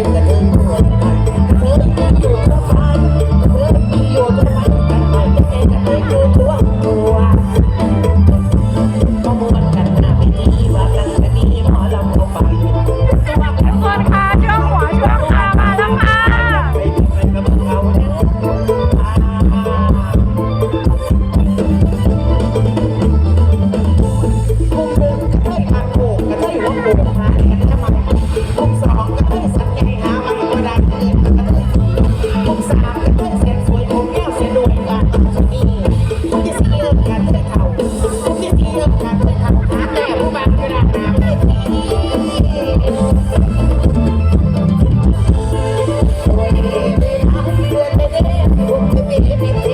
ยกระเทยหัวกันกระเทยอยู่ทั่วฟ้ Thank you.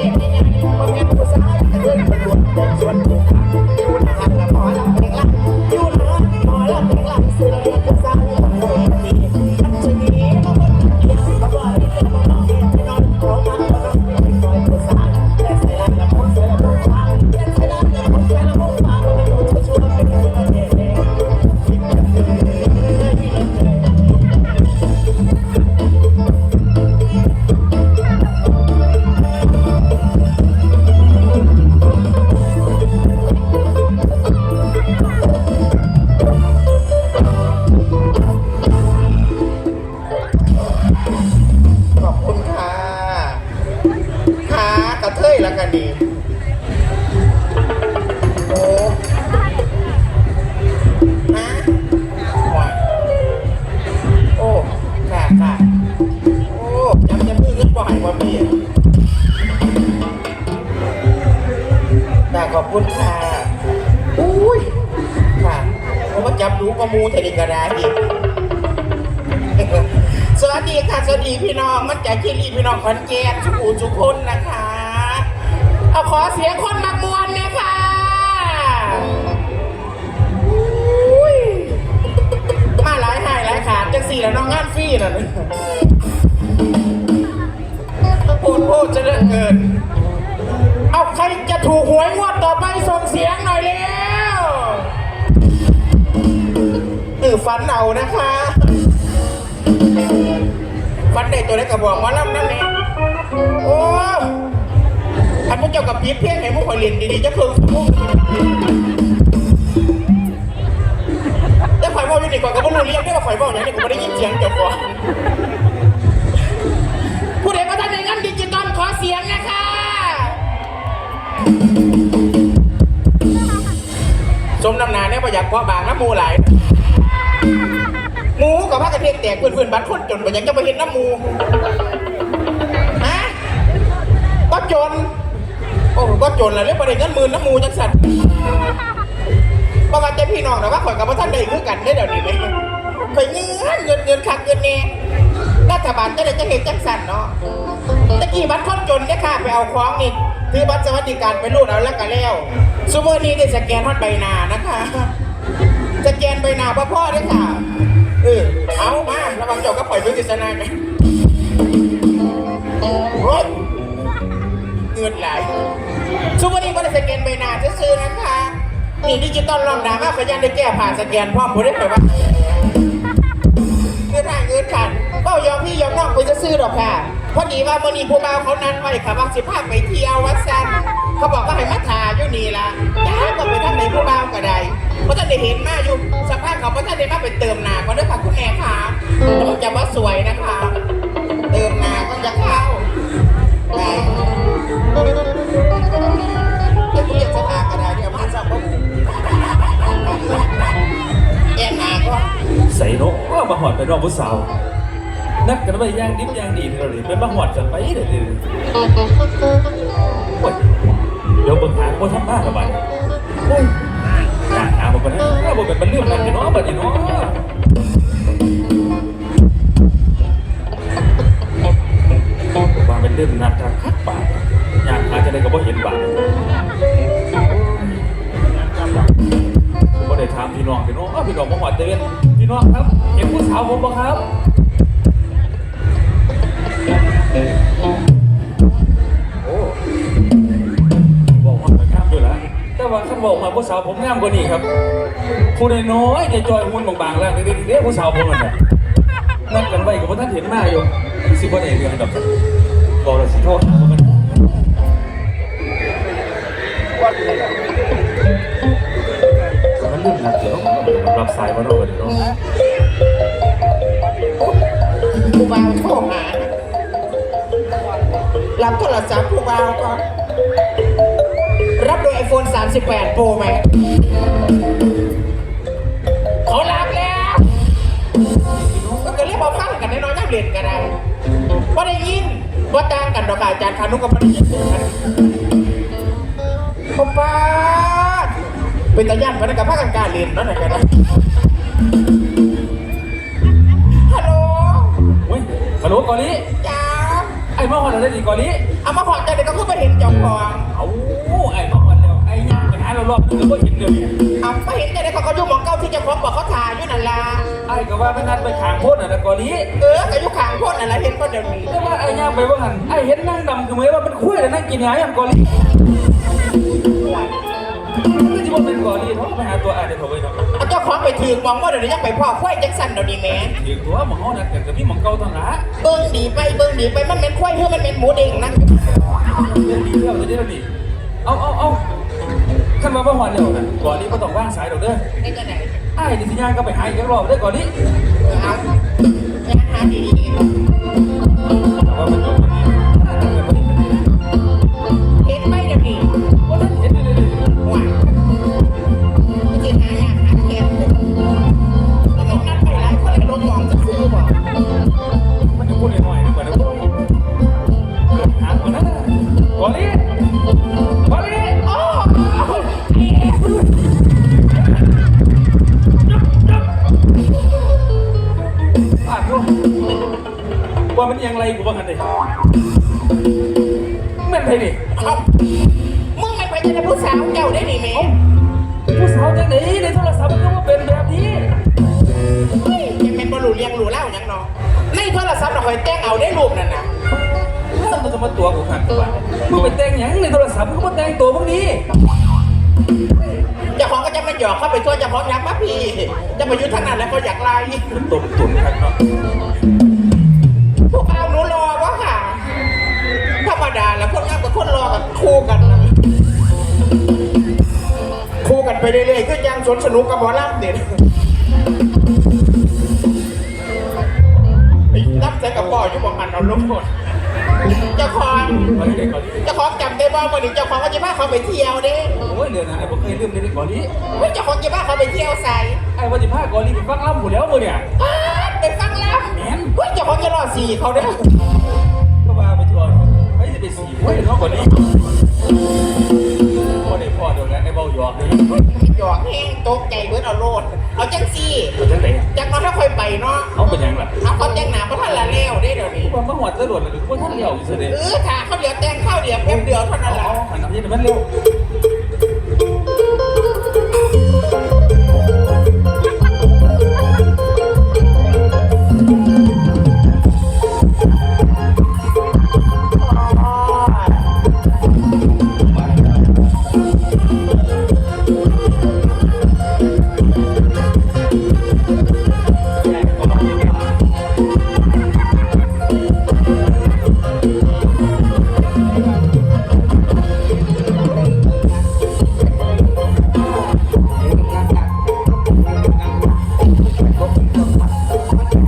มูแต่ดีกระดาษอีกสวัสดีค่ะ สวัสดีพี่น้อง มันจากคิรีพี่น้องขอนแก่นสุขุมสุคนนะคะ เอาขอเสียงคนมักมวนเนี่ยค่ะอุ้ยมาหลายหายหลายขาดจังสี่แล้วน้องงานฟรีน่ะพูดพูดจะเลิกเกิน เอาใครจะถูกหวยงวดต่อไปส่งเสียง เออฝันเอานะคะฟันได้ตัวได้กระบอกหมาล่ำนั่นเองโอ้อันพวกเจ้ากับพีเพี้ยนให้พวกข่อยเรียนดีๆจะเพิ่งสมุกแต่ข่อยบอกอยู่นี่ก่อนกับพวกรู้เรียกได้ว่าข่อยบอกอย่างนี้กูไม่ได้ยินเสียงเจ้าก่อนผู้ใดมาทำในงานดิจิตอลขอเสียงนะคะสมน้ำหนาเนี่ยประหยัดเพราะบางน้ำมูไหลาย กับผ้ากระเทียมแตกเพื่อนๆบ้านคนจนก็ยังจะไปเห็นน้ำมูฮะก็จน โอ้ก็จนแล้วเรียกประเด็นเงินหมื่นน้ำมูจังสัตว์ประมาณใจพี่น้องแต่ว่าข่อยกับพระท่านได้คือกันได้เดี๋ยวนี้ไหมข่อยเงินเงินเงินคักเงินเน่รัฐบาลจะได้จะเห็นจังสันเนาะตะกี้บัตรคนจนเนี่ยค่ะไปเอาของนี่คือบัตรสวัสดิการไปรูดเอาแล้วกันแล้วซูเปอร์นี้ได้สแกนฮอดใบหนานะคะ สแกนใบหนาพ่อพ่อด้วยค่ะ เออเอามาระวังเจ้าก็ปล่อยด้วยจิตนาไงโอ้ยเงินไหลายซุปเปอร์นี้ก็ได้สแกนใบหน้าซื้อนะคะนี่ดิจิตอลลองดามากขยันได้แก้ผ่านสแกนพร้อมผมได้ไปว่าเงินทางเงินขันก็ยอมพี่ยอมน้องไปจะซื้อหรอกค่ะพอดีว่ามื่อนี้ผู้บ่าวเขานัดไว้ค่ะว่าสิพาไปเที่ยววัดซันเขาบอกว่าให้มาทาอยู่นี่ละย้ายก็ไปทางไหนผู้บ่าวก็ได้ เพราะท่านได้เห็นมาอยู่สภาพเขาเพราะท่านได้มาไปเติมหนาก็ด้วยค่ะคุณแม่ค่ะผมจะว่าสวยนะคะ เติมหนาก็จะเข้าไปจะเรียกสถากระดาษเดี๋ยวมาสับปุ๊บแอนหนาก็ใส่นกว่ามาหอดไปรอบผู้สาว นักกันไปย่างดิบย่างดีเท่าไหร่ไปมาหอดกันไปเดี๋ยวเดี๋ยวโอ้ยเดี๋ยวเบิ่งหาว่าทำบ้าละบัดโอ้ยหาหา บอกกันนะว่าบอกเป็นเรื่องนั้นเนาะบัดนี้เนาะว่าเป็นเรื่องนัดทางคักป่าอยากหาจะได้ก็บ่เห็นบาดบ่ได้ถามพี่น้องพี่น้องพี่น้องมาหอดเตือนพี่น้องครับ เห็นผู้สาวผมบ่ครับ วแต่ว่าขั้นบอกมาผู้สาวผมงามกว่านี้ครับผู้น้อยๆจะจอยหุ่นบางๆแล้วเด็กๆผู้สาวผมมันเนี่ยนัดกันไว้กับว่าท่านเห็นมาอยู่สิบ่ได้เรื่องดอกบอกเลยสิโทษหาว่ามันมันเรื่องหนักเดี๋ยวต้องรับสายมาโน่นเดี๋ยวผู้บ่าวโทรหารับโทรศัพท์ผู้บ่าวก่อน รับโดย iPhone 38 Pro Max เขารับแล้วมันก็เรียกมาฟังกันแน่นอนย่ำเรียนกันได้ว่าได้ยินว่าต่างกันดอกค่ะอาจารย์คานุก็ไม่ได้ยินกันพ่อป้าดเป็นตาย่านพนักงานภาคการเรียนนั่นแหละกันนะฮัลโหลเฮ้ยฮัลโหลกอลีจ้าไอ้มาฮอนอะไรดีกอลีเอามาขอใจเด็กก็คือไปเห็นเจ้าของ รารอบนึงแล้วก็เห็นเดี๋ยวนี้เอาไปเห็นใจเด็กเขาก็ยุ่งหมองเก้าที่เจ้าของบอกเขาถ่ายอยู่นั่นล่ะไอ้ก็ว่าไม่นัดไปขางโพดอะนะกอลีเออก็อยู่ข้างโพดนั่นแหละเห็นก็เดี๋ยวนี้แต่ว่าไอ้ย่างไปว่าหันไอ้เห็นนั่งดำคือเหมือนว่ามันคุยแล้วนั่งกินหาอย่างกอลีก็จะบอกเป็นกอลีเพราะไปหาตัวไอ้เดี๋ยวเขาไปเนาะเอาเจ้าของไปถือมองว่าเดี๋ยวนี้ยังไปพ่อควายจังสันเดี๋ยวนี้แหม่ถือตัวหมองเขานัดกันกับพี่หมองเก่าตอนละเบิ้งดีไปเบิ้งดีไปมันเป็นควายเพื่อมันเป็นหมูเด้งนั่นเรื่องดีเรื่องจะได้แล้วนี่เอาเอาเอา ขึ้นมาบ้าวันเดียวนะกอลีก็ต้องว่างสายดอกเด้อไอ้เจ้าไหนไอ้ดิสิย่างก็ไปหาอีกรอบเด้อกอลีเอาอย่าหาดีแแต่งตัวพวกนี้ เจ้าของก็จะมาหยอกเข้าไปทั่วเจ้าของอยากมาพี่จะมาอยู่ทางนั้นแล้วก็อยากไล่มันตุ่มตุ่มขัดเนาะพวกเราหนูรอวะค่ะ ธรรมดาแล้วคนงานกับคนรอกับคู่กันนะคู่กันไปเรื่อยๆก็ยังสวนสนุกกับหมอลำเด็ดไอ้รับใจกับป่ออยู่บอกมันเอาลงหมด เจ้าของก่อนนี้ก่อนนี้เจ้าของจำได้บ่เมื่อนี้เจ้าของก็จะพาเขาไปเที่ยวเด้โอ้ยเดือนนั้นไอ้ผมเคยลืมในก่อนนี้เฮ้ยเจ้าของจะพาเขาไปเที่ยวใส่ไอ้วันที่พาก่อนนี้ไปฟังล่ำหมดแล้วมึงเนี่ยป๊าดไปฟังลแหมำเฮ้ยเจ้าของจะรอสี่เขาเด้อก็ว่าไปทัวร์ไม่จะไปสี่เว้ยน้องก่อนนี้พอได้พอ เดี๋ยวนั้นไอ้เบาหยอกเลยหยอกแห้งตกใจเบิดเอาโลด เอาจังซี่เอาจังไหนจังน้อยถ้าค่อยไปเนาะเอาเป็นยังล่ะเอาเขาแจ้งหนาเพราะท่านละเล้วได้เดี๋ยวนี้ว่ามาหวัดตำรวจหรือว่าท่านเลี้ยวอยู่เสด็จเออถ้าเขาเดี๋ยวแจ้งเข้าเดี๋ยวแป๊บเดียวเท่านั้นอ๋ละอหันน้ำเย็นมันเร็วถอนเลยบ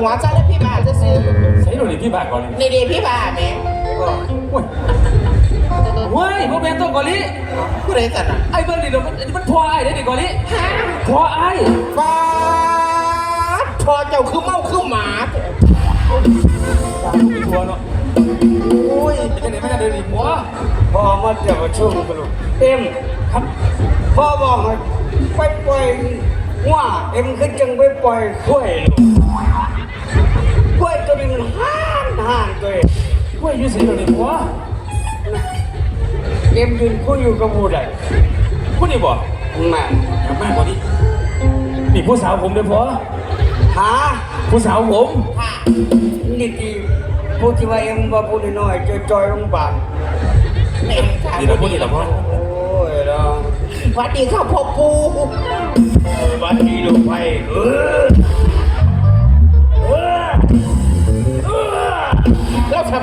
หัวซะแล้วพี่บาทจะซื้อใส่หน่อยดิพี่บาทก่อนดินี่ดีพี่บาทแหม่ยโอ้ยพวกแม่ต้องกอลิผู้ใดสันอะไอ้เบิร์ดนี่เดี๋ยวมันมันพอไอ้ได้ดิกอลิฮะพอไอ้บาทพอเจ้าคือเมาคือหมาบาทไม่ทัวเนาะโอ้ยเป็นยังไงไม่ได้เดินดิหัวพ่อมาเดี๋ยวมาช่วยกันลูกเอ็มครับพ่อบอกให้ไปปล่อยว่าเอ็มขึ้นจังไปปล่อยข้วยลูก ห้าเองว่ยู่สิเลยหัวเกมยืนกูอยู่กับผู้ใด้กูนี่บอกมาอย่ามาบอกนี่นี่ผู้สาวผมเดี๋ยวพอหาผู้สาวผมนี่ที่ผู้ที่ว่าเอ็มว่าผู้น้อยจอยจอยลงบานนี่เราพูดนี่เรอพ่อโอ้ยเราสวัสดีครับพ่อปูสวัสดีลูกไปเออ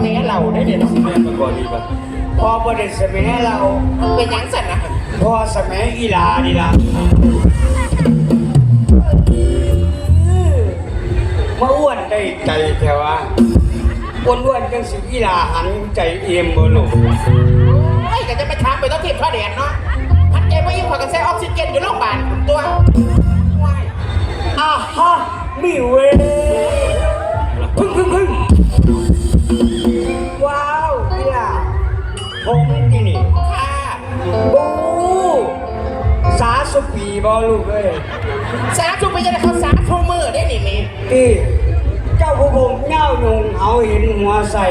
แม่เราได้เดี๋ยวแม่มันบอดีป่ะพอบริสแม่เรามัเป็นยังสันนะพอสมัอีลาดีละมาอ้วนได้ใจแค่ว่าอ้วนอ้วนสิอีลาหันใจเอี่ยมบ่ลูกไอ้ก็จะไปทำไปต้องเทียบข้าแดดเนาะพัดใจไม่ยิ่งพอกันแซ่ออกซิเจนอยู่โรงพยาบาลตัวอ้าฮะมีเวพึ่งพึ่งพึ่ง สุปีบอลูกเลยสาธุไปยังเขาสาธุมือได้หนิมีพี่เจ้าผู้บมเง่ายงเอาเห็นหัวใส่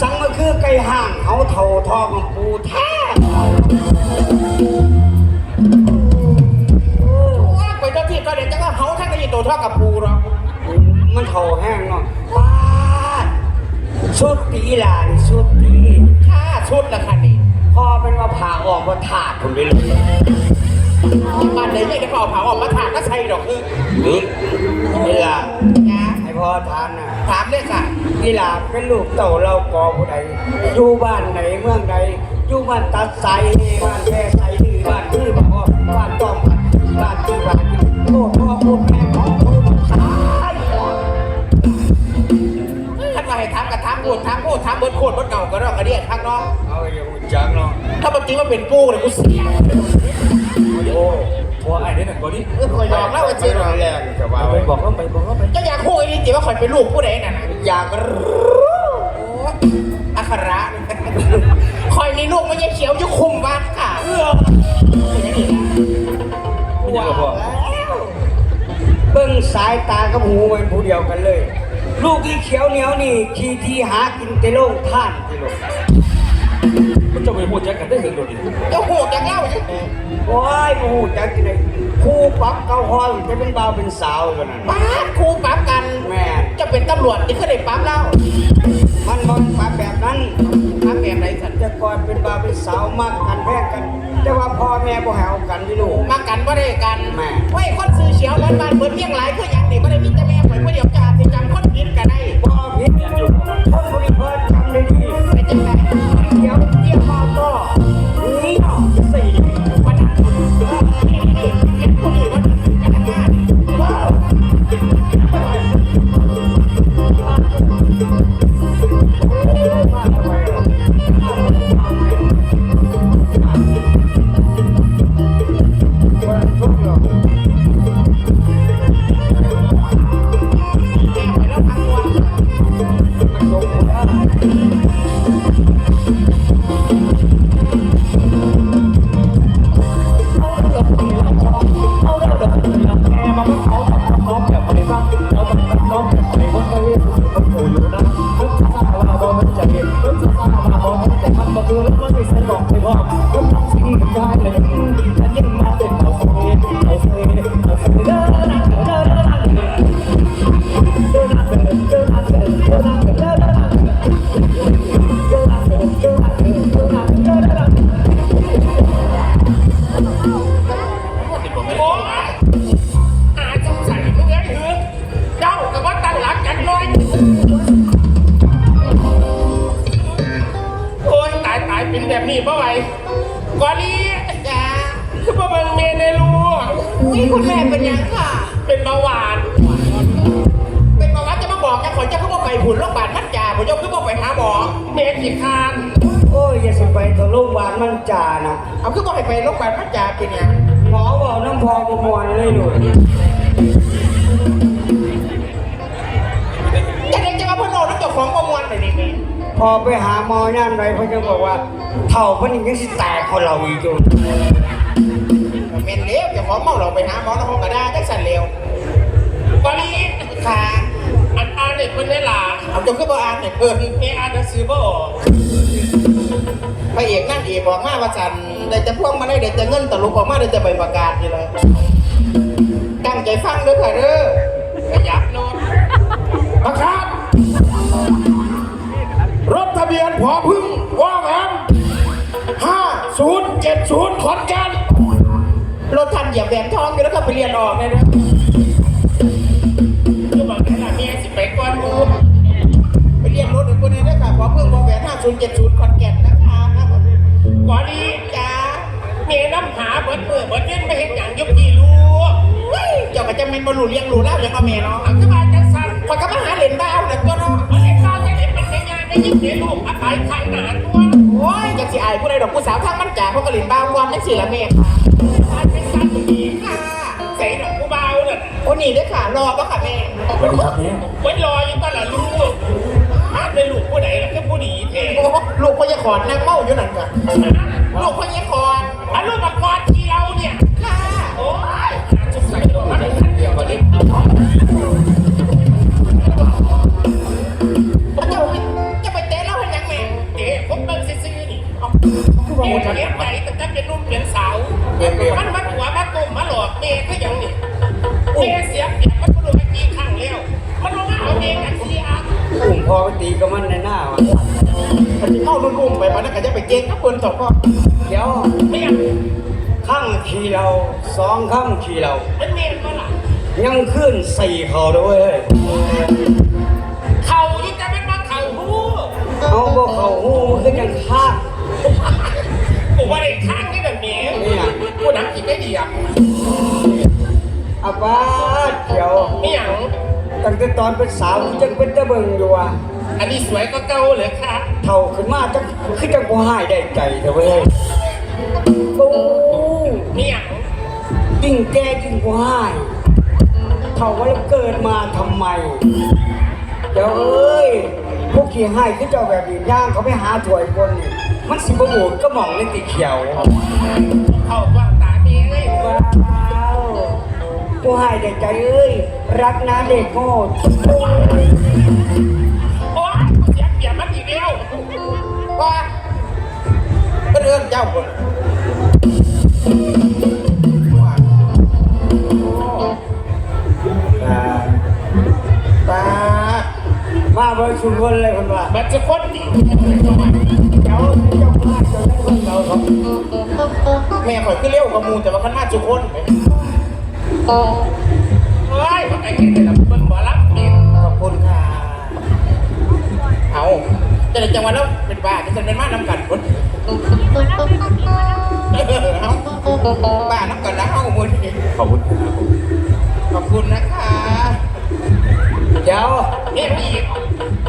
สังมาคือไก่ห่างเขาเท่าทองกูแท้ว่าไปเจ้าที่ก็เด็กจัาเขาแท้ก็ยินโตทอกับปูหรอกมันเท่าแห้งเนาะป้าชุดตีหลานชุดตีข้าชุดละคันนี้ พ่อเป็นมาผ่าออกมาถาดคนไปเลยบ้านไหนไม่ก่าผ่าออกมาถาดก็ใช่ดอกคือนี่นี่ล่ะนะไอพ่อถานนะถามเลยค่ะนี่ล่ะเป็นลูกเต่าเรากอผู้ใดอยู่บ้านไหนเมืองใดอยู่บ้านตัดไซบ้านแม่ไซดื้อบ้านคือบ้านพ่อบ้านต้องบ้านบ้านที่บ้านโคตพ่อโคตแม่ของโคตายท่านมาให้ถามกระถามโคดรถามโคตถามเบิดโคตรเบิดเก่าก็รอกระเดียดข้างนอกเอาอยู่ จังเนาะ ถ้าเมื่อกี้มันเป็นกู้เลยกูเสียโอ้โหไอ้เนี่ยหนักกว่านี้เออคอยหลอกแล้วกันเจ๊หน่อยแหละไปบอกเล่าไปบอกเล่าไปก็อยากคู่ไอ้นี่เจ๊ว่าคอยเป็นลูกผู้ใดน่ะอยากอัคระคอยในลูกไม่ใช่เขียวจะคุมวัดค่ะว้าวเบิ้งสายตากับหูเป็นผู้เดียวกันเลย ลูกที่เขียวเหนียวนี่ขี่ที่หากินเตโลงท่านที่ลง จ้าไปหูจักกันได้เห็นโดดดิเจ้าหูจักเล่าโอ้ยกูหูจักกันเลยครูปรับเขาห้อยจะเป็นบ่าวเป็นสาวกันนะป้าครูปรับกันแม่จะเป็นตำรวจนี่ก็ได้ปั๊บเล่ามันบอลปั๊บแบบนั้นถ้าแบบไหนสันแต่ก่อนเป็นบ่าวเป็นสาวมากกันแพ้กัน แต่ว่าพ่อแม่บ่แหวกันพี่ลูกมากันบ่ได้กันแม่เว้ยคนซื้อเฉียวบ้านบ้านเปิดเพียงหลายคือ คุณแม่เป็นยังค่ะ เป็นเบาหวาน เป็นเบาหวานจะมาบอกนะขอจะเข้ามาไปหุ่นโรงพยาบาลมันจ่าผมจะขึ้นมาไปหาหมอเด็กสิคานโอ้ยอย่าสิไปต่อโรงพยาบาลมันจ่านะเอาขึ้นมาไปโรงพยาบาลมันจ่ากินเนี่ยหมอบอกน้ำพองมวนเลยหนูจะเด็กจะมาพนอน้ำตกของมวนเลยนี่พอไปหาหมอย่านไรเขาจะบอกว่าเท่าพันยังสิแตกคนเราอีกจน นเลี้ยวจะขอเมาเราไปหาหมอแล้วเขาก็ได้จักสันเร็วตอนนี้ค่ะอันอ่านเด็กคนได้หลาเอาจนขึ้นมาอ่านเน่อยเพิ่มเออ่านหนังสือบ่ออกพระเอกนั่งเอกบอกมาว่าสันได้จะพ่วงมาได้เดี๋ยวจะเงินตลุกออกมาเดี๋ยวจะใบประกาศนี่เลยตั้งใจฟังด้วยค่ะเด้อขยับโน เหยียบแหวนทองอยู่แล้วก็ไปเรียนออกเลยนะคือบอกได้ละเมียสิไปก่อนกูไปเรียนรถเดี๋ยวคนนี้ด้วยค่ะขอเพิ่งวอแหวนห้าศูนย์เจ็ดศูนย์ขอนแก่นนะคะก่อนนี้จ้าเมียน้ำหาเบิดมือเบิดเย็นไม่เห็นอย่างยุบกี่รู้เฮ้ยเจ้าก็จะเป็นบรรลุเลี้ยงหลูแล้วยังเอาเมเนาะอังกบาลจังสันพอก็มาหาเหรียญบ้าเอาแต่ก็เนาะมันเห็นตอนจะเห็นเป็นงานได้ยิบเสียลูกอาศัยไข่หนาตัวโอ้ยจากสิอายผู้ใดดอกผู้สาวทางมันจ่าเพราะกระเหรียญบ้าความนั่นสิละเมค่ะมันเป็นสันดีค่ะ น่ะโอ้นี่ด้วยค่ะ รอปะค่ะแม่สวัสดีครับเนี่ยไว้รออยู่ตอนละลูกอ้าวในลูกผู้ไหนล่ะคือผู้ดีแท้โอ้ลูกพ่อยังขอนนั่งเมาอยู่นั่นก่อนลูกพ่อยังขอนอันลูกมากอดที่เราเนี่ย ค่ะ โอ้ยจุกใส่ตัวมันเป็นขั้นเดียวกันเลยจะไปจะไปเตะเล่าให้ยังแม่เอ๋ผมเบิ่งซื่อๆนี่เอ๋เลี้ยงใหญ่แต่จะเป็นนุ่มเป็นสาวมันมาหัวมาตุ่ม เมย์เสียเปรียบมันก็รู้ไม่กี่ครั้งแล้วมันลงมาเอาเมย์กันเสียอุ้มพอไปตีกับมันในหน้าวะมันจะเข้ารุ่นๆไปมันก็จะไปเก่งกับคนสองพ่อเดี๋ยวไม่อยากข้างขี่เราสองข้างขี่เรามันเมย์ก็ล่ะยังขึ้นสี่เขาด้วยเฮ้ยเข่ายิ่งจะเป็นมาเข่าหูเอาบ่เขาหูมันก็ยังข้างผมว่าไอ้ข้างนี่แบบเมย์เนี่ยกูนักกินได้ดีอะอาบา แต่ตอนเป็นสาวกูจังเป็นตะเบิงอยู่ว่ะอันนี้สวยก็เก่าเลยค่ะเท่าขึ้นมาจังคือจังกูหายได้ใจเถอะเว้ยโอ้ไม่อยากยิ่งแก่ยิ่งกูหายเท่าว่าเราเกิดมาทำไมเดี๋ยวเอ้ยพวกขี้ให้คือเจ้าแบบนี้ย่างเขาไปหาถวยคนนี่มันสิบบูดก็หมองในตีเขียว เข่าว่างตาเมย์เลยว้าว กูให้ได้ใจเอ้ย รักนะเด็กโง่โอ้ยเสียเปรียบมันอีกแล้วว่าเพื่อนเจ้าคนป้ามาเบอร์ชุมพลเลยคนว่ามันจะคนดีเจ้าเจ้าพลาดเจ้าได้คนเราครับแม่ข่อยขึ้นเร็วกว่ามูแต่ว่าขันมาจุคน โอ้ยมันไอ้เก่งเลยนะเบิ่งบ่รับเมย์ขอบคุณค่ะ เอาจะได้จังหวะแล้วเป็นบ้าจะเป็นมาน้ำกันคนเอาบ้าน้ำกันแล้วเอาหมดขอบคุณครับขอบคุณนะคะ เดี๋ยวเนี่ยมีอีก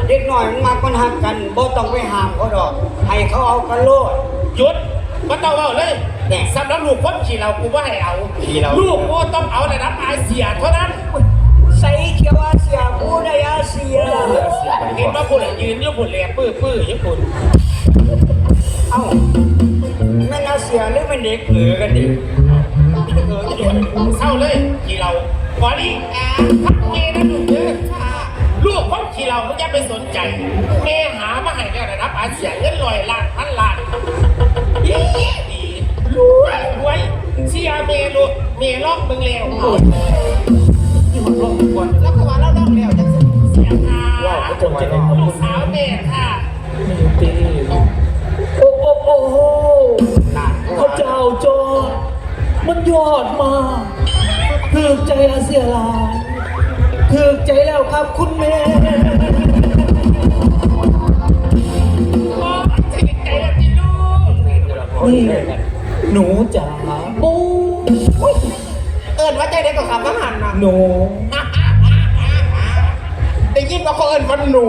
เด็กหน่อยมันมาคนหักกันบ่ต้องไปห้ามเขาดอก ให้เขาเอากันโลดหยุด ก็ต้องเอาเลยสำหรับลูกคนขี่เรากูว่าให้เอาขี่เราลูกกูต้องเอาระดับอาเซียเท่านั้นใส่เขียวอาเซียกูได้อาเซียเห็นว่าคุณยืนอยู่บนแหลปื้อปื้อญี่ปุ่นเอ้าแม่นอาเซียหรือเป็นเด็กเหลือกันดิเศร้าเลยขี่เราก่อนนี้ทักเมย์นะลูกเด้อลูกคนขี่เราไม่จะไปสนใจเมย์หามาให้ในระดับอาเซียเงินลอยล้านพันล้าน ดีดีรวยรวยเชียร์เมลูเมย์ลอกมึงแล้วแล้วก็ว่าเราดองแล้วจังเสียค่ะลูกสาวเมย์ค่ะโอ้โอ้โอ้โหพระเจ้าจอดมันยอดมากถึกใจอาเซียหลายถึกใจแล้วครับคุณแม่ นี่หนูจ๋าปูเอิญว่าใจได้กับคำว่าหันนะหนู ได้ยินว่าเขาเอิญว่าหนู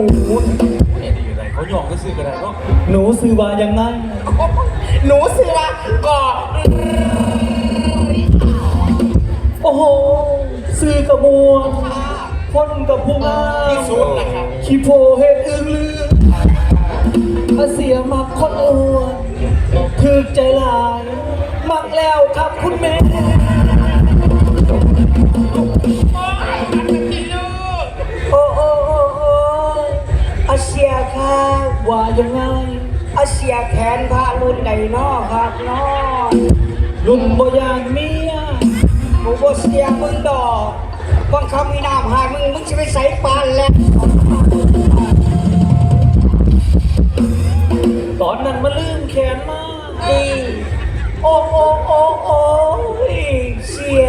เขาหยอกก็ซื้อกันได้ก็หนูซื้อบายังไงหนูสิว่าก่อโอ้โหซื้อกระมวลพ่นกับผู้งามที่สุดนะครับขี้โพเห็ดอึงลืออาเสียมักคนอ้วน คือใจลาย มักแล้วครับคุณแม่โอ้โอ้โอ้โอ้อาเซียครับว่ายังไงอาเซียแขนพระรุ่นใดนอครับนอลุงบอยากเมียกูบ่เสียมึงดอกบางคำมีน้ำหายมึงมึงจะไปใส่ปานแล้วตอนนั้นมาลืมแขนมา ดีโอ้โอ้โอ้โอ้ยเสีย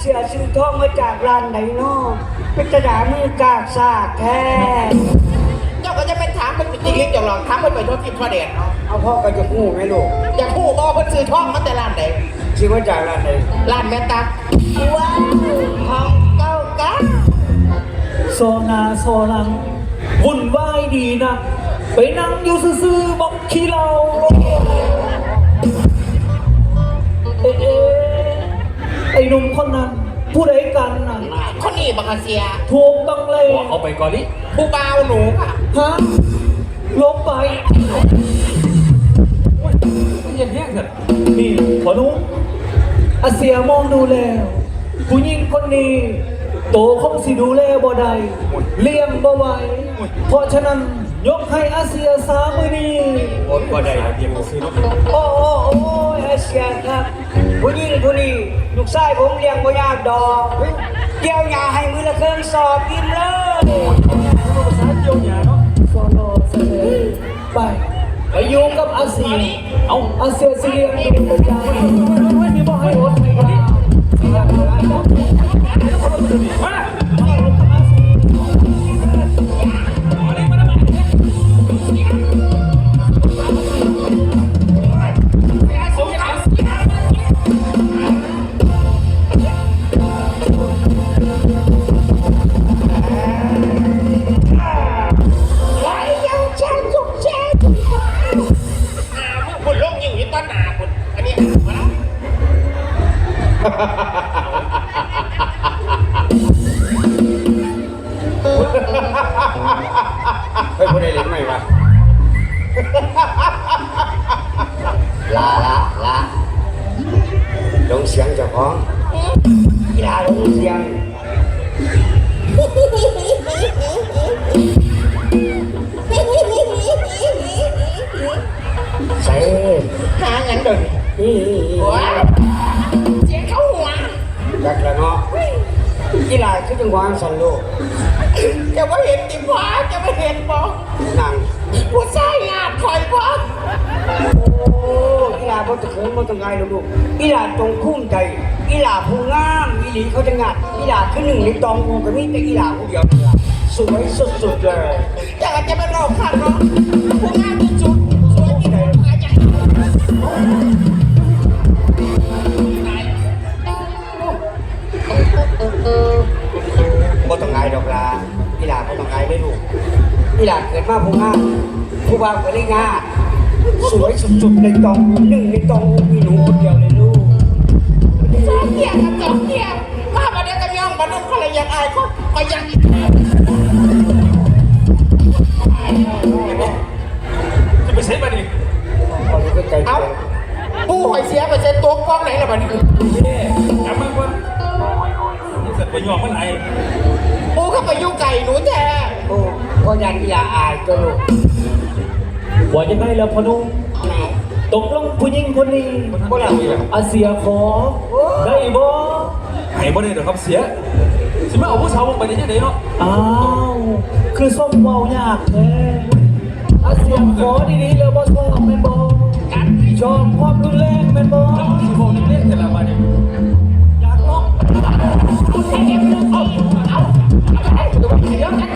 เสียซื้อทองมาจากร้านไหนนอเป็นกระดาษมือกากซากแท้เจ้าก็จะเป็นถามเป็นจริงๆจะลองถามเป็นไปทั่วทิศทั่วแดนเนาะเอาพ่อก็จะพูดไหมลูกอยากพูดบอกเพิ่นซื้อทองมาแต่ร้านไหนซื้อมาจากร้านไหนร้านแม่ตักว้าวของเก้าก้าโซนาโซลังวุ่นวายดีนะไปนั่งอยู่ซื่อๆบอกขี้เรา เอ๊ะเอ๊ะไอ้หนุ่มคนนั้น ผู้ใดกันน่ะคนนี้บักกะเซียถูกต้องเลยบอกเขาไปก่อนดิผู้บ่าวหนูค่ะฮะลบไปมันยังแห้งเถอะนี่ขอนุอาเสียมองดูแล้วผู้หญิงคนนี้โตคงสิดูแลบ่ได้เลี้ยงบ่ไหวเพราะฉะนั้น ยกให้อาเซียสามมือนี้อดบ่ได้เตรียมซื้อรถโอ้โอ้โอ้ยอาเซียครับผู้หญิงผู้นี้ลูกชายผมเลี้ยงบ่ยากดอกเกี่ยวยาให้มือละเครื่องสอบกินเลยภาษาเจียวหยาเนาะโซโลเซเลไปไปอยู่กับอาเซียเอาอาเซียสิเลี้ยงดูเป็นยาไม่มีบ่ให้อดให้กล้ หาเงินเดินนี่ว้าวเสียงเข้าหัวจักละเนาะกีฬาคือจังหวะสันโลกจะไม่เห็นติฟ้าจะไม่เห็นบอกนั่งผู้ชายงาดคอยพ่อโอ้กีฬาบ่ตะเคินบ่ตะไงหรอกลูกกีฬาจงคุ้มใจกีฬาผู้งามอีหลีเขาจะงัดกีฬาคือหนึ่งในตองอูก็มีแต่กีฬาผู้เดียวสวยสุดๆเลยอยากจะเป็นโรคขัดเนาะผู้งาม บ่ต้องไงดอกลากีฬาบ่ต้องไงเลยลูกกีฬาเกิดมาผู้งาผู้บ่าวก็ได้งาสวยสุดๆในตองหนึ่งในตองมีหนูคนเดียวเลยลูกสองเที่ยงกับสองเที่ยงมาประเดียวกันย่องบรรลุคนละอย่างอายก็ก็ยัง พอรู้ก็ใจเอาเย็นผู้หอยเสียไปเซ็นตัวกล้องไหนล่ะบัดนี้เย่จำมันก่อนนี่สัตว์ไปยอมมันไหนผู้ก็ไปยุ่งไก่หนูแท้โอ้ก็ยันกีฬาอายก็ลูกว่ายังไงแล้วพอนุตกลงผู้หญิงคนนี้บ่ล่ะอาเซียขอได้บ่ไห้บ่ได้เดี๋ยวครับเสียสิมาเอาผู้สาวลงไปได้ยังไงเนาะอ้าวคือส้มเมายากแท้อาเซียขอดีๆแล้วบ่ชอบแม่นบ่ ชอบความรุนแรงแม่นบ่แล้วสิบอกนี่เล่นแต่ละมาดิอยากลองเป็น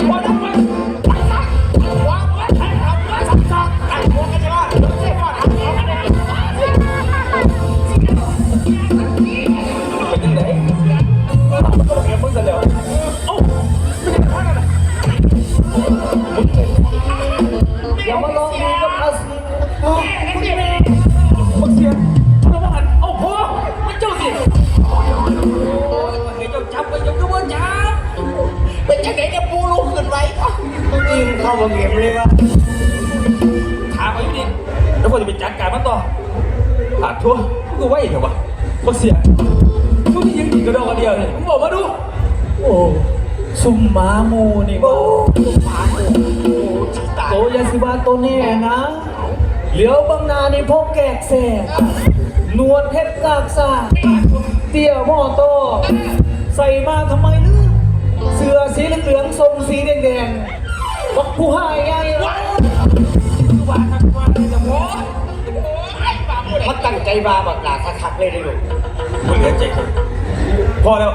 ยาสิบาโตแน่นะ เหลียวบางนานี่พกแกกแสกหนวดเพชรกากซ่าเตี้ยหม้อโต ใส่มาทำไมลือเสื้อสีเหลืองๆทรงสีแดงๆบอกผู้ให้ไงวะว่าทักว่าจะโม้ไอ้ปากผู้ใดเขาตั้งใจมาบักหลาคักๆเลยได้ลูกมึงเหลือใจครับพอแล้ว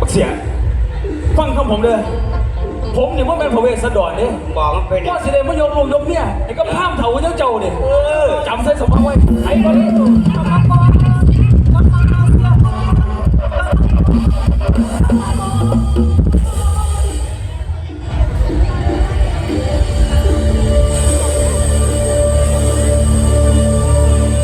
บักเสียฟังคำผมเลย ผมเนี่ยว่าแม่นพระเวสสันดรเนี่ยบอกมันเป็นก็สิเดมายกลงยกเนี่ยไอ้ก็พามเถาเจ้าเจ้าเนี่ยเออจำใส่สมองไว้ไอ้คนนี้